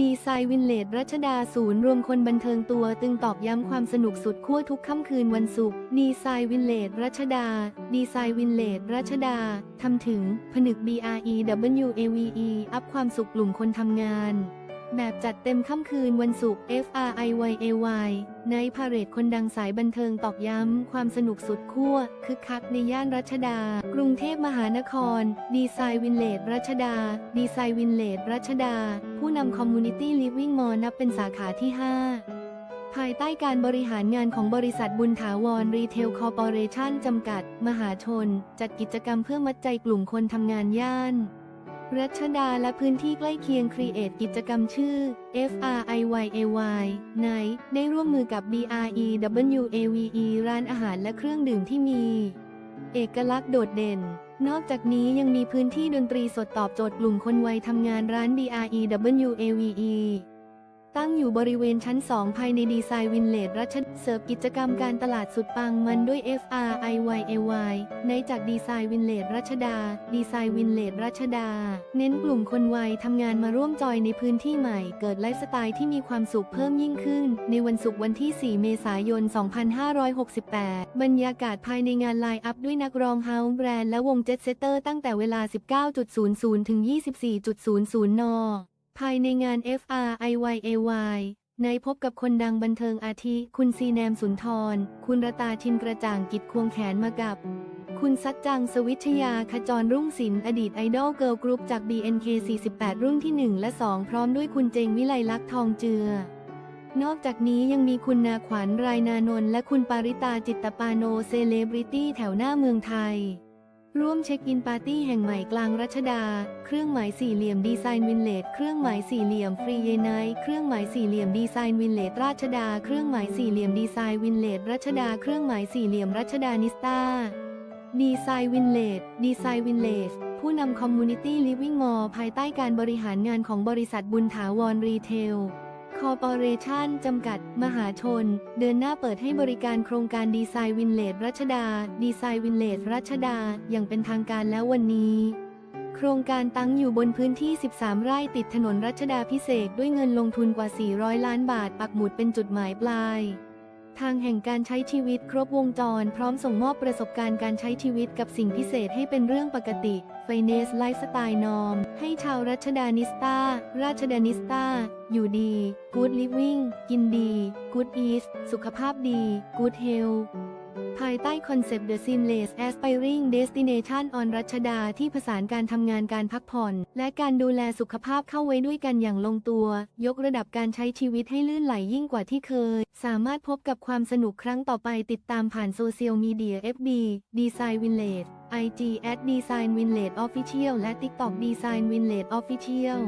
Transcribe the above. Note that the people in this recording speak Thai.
ดีไซน์วินเลดรัชดาศูนย์รวมคนบันเทิงตัวตึงตอกย้ำความสนุกสุดขั้วทุกค่ำคืนวันศุกร์ดีไซน์วินเลดรัชดา ดีไซน์วินเลดรัชดา ทำถึง ผนึก BREWAVE อัพความสุขกลุ่มคนทำงาน แบบจัดเต็มค่ำคืนวันศุกร์ FRIYAY ในพาเรดคนดังสายบันเทิงตอกย้ำ ความสนุกสุดขั้วคึกคักในย่านรัชดา กรุงเทพมหานคร ดีไซน์วินเลดรัชดา ดีไซน์วินเลดรัชดา ผู้นำคอมมูนิตี้ลิฟวิ่งมอนับเป็นสาขาที่ 5 ภายใต้การบริหารงานของบริษัทบุญถาวรรีเทลคอร์ปอเรชั่นจำกัด มหาชน จัดกิจกรรมเพื่อมัดใจกลุ่มคนทำงานย่าน รัชดาและพื้นที่ใกล้เคียงครีเอทกิจกรรมชื่อ FRIYAY ในได้ร่วมมือกับ BREWAVE ร้านอาหารและเครื่องดื่มที่มี เอกลักษณ์โดดเด่น นอกจากนี้ยังมีพื้นที่ดนตรีสดตอบโจทย์กลุ่มคนวัยทำงานร้าน BREWAVE ตั้งอยู่บริเวณชั้น 2 ภายในดีไซน์วินเลดรัชดเสิร์ฟกิจกรรมการตลาดสุดปังมันด้วย FRIYAY ในจากดีไซน์วินเลดรัชดา ดีไซน์วินเลดรัชดา เน้นกลุ่มคนวัยทำงานมาร่วมจอยในพื้นที่ใหม่ เกิดไลฟ์สไตล์ที่มีความสุขเพิ่มยิ่งขึ้น ในวันศุกร์วันที่ 4 เมษายน 2568 บรรยากาศภายในงานไลน์อัพด้วยนักร้องเฮาส์แบรนด์และวงเจ็ตเซตเตอร์ตั้งแต่เวลา 19.00 ถึง 24.00 น ภายในงาน FRIYAY ในพบกับคนดังบันเทิงอาทิ คุณซีแนมสุนทร คุณรตาชินกระจ่างกิจควงแขนมากับ คุณซัดจังสวิชยาขจรรุ่งศิลป์อดีตไอดอลเกิร์ลกรุ๊ปจาก BNK48 รุ่นที่ 1 และ 2 พร้อมด้วยคุณเจงวิไลลักษณ์ทองเจือ นอกจากนี้ยังมีคุณนาขวัญรายนานนท์และคุณปาริตาจิตตปาโนเซเลบริตี้แถวหน้าเมืองไทย ร่วมเช็คอินปาร์ตี้แห่งใหม่กลางรัชดา เครื่องหมายสี่เหลี่ยมดีไซน์วินเลดเครื่องหมายสี่เหลี่ยมฟรีเยนไนเครื่องหมายสี่เหลี่ยมดีไซน์วินเลดราชดา เครื่องหมายสี่เหลี่ยมดีไซน์วินเลดรัชดา เครื่องหมายสี่เหลี่ยมรัชดานิสตาดีไซน์วินเลดดีไซน์วินเลดผู้นำคอมมูนิตี้ลิฟวิ่งมอลภายใต้การบริหารงานของบริษัทบุญถาวรรีเทล คอร์ปอเรชั่นจำกัด มหาชน เดินหน้าเปิดให้บริการโครงการดีไซน์วินเลดรัชดา ดีไซน์วินเลดรัชดา อย่างเป็นทางการแล้ววันนี้ โครงการตั้งอยู่บนพื้นที่ 13 ไร่ติดถนนรัชดาพิเศษด้วยเงินลงทุนกว่า 400 ล้านบาท ปักหมุดเป็นจุดหมายปลาย ทางแห่งการใช้ชีวิตครบวงจร พร้อมส่งมอบประสบการณ์การใช้ชีวิตกับสิ่งพิเศษให้เป็นเรื่องปกติ ไฟเนสไลฟ์สไตล์นอม ให้ชาวรัชดานิสตาราชดานิสตาอยู่ดี กู๊ดลิฟวิ่ง กินดี กู๊ดอีส สุขภาพดี กู๊ดเฮล ภายใต้คอนเซปต์ The Seamless Aspiring Destination on รัชดาที่ผสานการทำงานการพักผ่อน และการดูแลสุขภาพเข้าไว้ด้วยกันอย่างลงตัว ยกระดับการใช้ชีวิตให้ลื่นไหลยิ่งกว่าที่เคย สามารถพบกับความสนุกครั้งต่อไปติดตามผ่านโซเชียลมีเดีย FB Design Village IG at Design Village Official และ TikTok Design Village Official